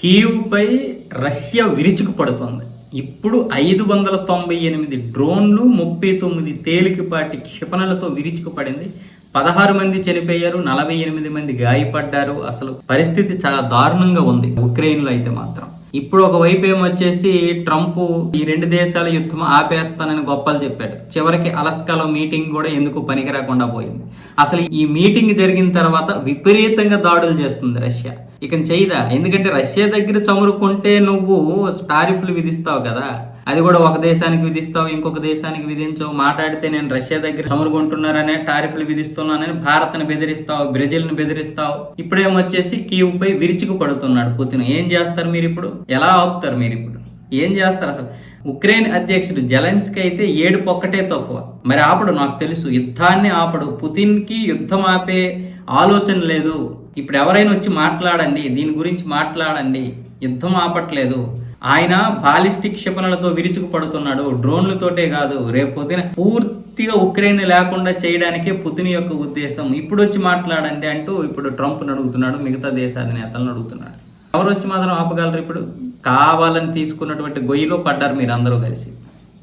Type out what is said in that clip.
కీవ్పై Russia విరుచుకుపడుతోంది. ఇప్పుడు ఐదు వందల తొంభై ఎనిమిది డ్రోన్లు ముప్పై తొమ్మిది తేలికపాటి క్షిపణులతో విరుచుకుపడింది. పదహారు మంది చనిపోయారు నలభై ఎనిమిది మంది గాయపడ్డారు. అసలు పరిస్థితి చాలా దారుణంగా ఉంది ఉక్రెయిన్లో అయితే మాత్రం. ఇప్పుడు ఒకవైపు ఏమొచ్చేసి ట్రంప్ ఈ రెండు దేశాల యుద్ధం ఆపేస్తానని గొప్పలు చెప్పాడు. చివరికి అలస్కాలో మీటింగ్ కూడా ఎందుకు పనికి రాకుండా పోయింది? అసలు ఈ మీటింగ్ జరిగిన తర్వాత విపరీతంగా దాడులు చేస్తుంది రష్యా. ఇక చేయదా ఎందుకంటే రష్యా దగ్గర చమురుకుంటే నువ్వు టారిఫ్లు విధిస్తావు కదా. అది కూడా ఒక దేశానికి విధిస్తావు ఇంకొక దేశానికి విధించవు. మాట్లాడితే నేను రష్యా దగ్గర చమురుకుంటున్నారనే టారిఫ్లు విధిస్తున్నానని భారత్ని బెదిరిస్తావు బ్రెజిల్ని బెదిరిస్తావు. ఇప్పుడేమొచ్చేసి కీవ్ పై విరుచుకు పడుతున్నాడు పుతిన్. ఏం చేస్తారు మీరు ఇప్పుడు ఎలా ఆపుతారు మీరు ఇప్పుడు ఏం చేస్తారు అసలు? ఉక్రెయిన్ అధ్యక్షుడు జెలెన్స్కి అయితే ఏడుపు పొక్కటే తక్కువ. మరి ఆపడు నాకు తెలుసు. యుద్ధాన్ని ఆపడు. పుతిన్కి యుద్ధం ఆపే ఆలోచన లేదు. ఇప్పుడు ఎవరైనా వచ్చి మాట్లాడండి దీని గురించి మాట్లాడండి యుద్ధం ఆపట్లేదు. ఆయన బాలిస్టిక్ క్షిపణులతో విరుచుకు పడుతున్నాడు డ్రోన్లతోటే కాదు రేపు పూర్తిగా ఉక్రెయిన్ లేకుండా చేయడానికే పుతిన్ యొక్క ఉద్దేశం. ఇప్పుడు వచ్చి మాట్లాడండి అంటూ ఇప్పుడు ట్రంప్ అడుగుతున్నాడు మిగతా దేశాధినేతలను అడుగుతున్నాడు. ఎవరు వచ్చి మాత్రం ఆపగలరు ఇప్పుడు? కావాలని తీసుకున్నటువంటి గొయ్యిలో పడ్డారు మీరు అందరూ కలిసి.